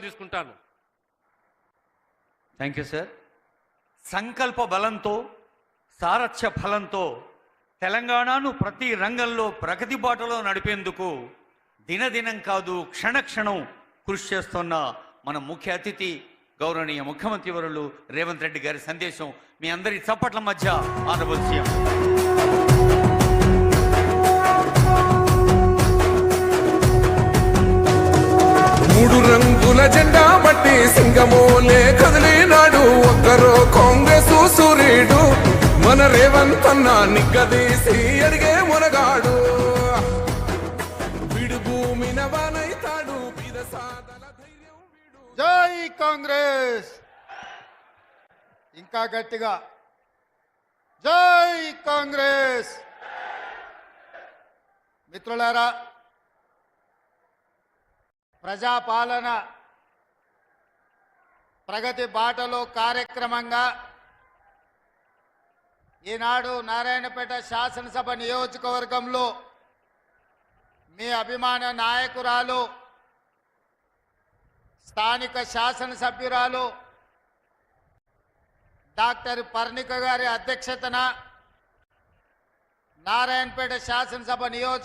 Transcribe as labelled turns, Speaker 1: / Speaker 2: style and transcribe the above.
Speaker 1: తీసుకుంటాను.
Speaker 2: Thank you sir సంకల్ప బలంతో సారథ్య ఫలంతో తెలంగాణను ప్రతి రంగంలో ప్రగతి బాటలో నడిపేందుకు దినదినం కాదు క్షణక్షణం కృషి చేస్తున్న మన ముఖ్య అతిథి గౌరవనీయ ముఖ్యమంత్రి వరులు రేవంత్ రెడ్డి గారి సందేశం మీ అందరి చప్పట్ల మధ్య ఆనబుల్
Speaker 3: సింగమోలే కదిలినాడు. ఒక్కరో కాంగ్రెస్ సూర్యుడు మన రేవంత్ అన్న నిగ్గదీసి అడిగే మునగాడు. విడు భూమిన వానైతాడు.
Speaker 4: జై కాంగ్రెస్! ఇంకా గట్టిగా. జై కాంగ్రెస్! మిత్రులారా ప్రజాపాలన ప్రగతి బాటలో కార్యక్రమంగా ఈనాడు నారాయణపేట శాసనసభ నియోజకవర్గంలో మీ అభిమాన నాయకురాలు స్థానిక శాసనసభ్యురాలు డాక్టర్ పర్ణిక గారి అధ్యక్షతన నారాయణపేట శాసనసభ నియోజక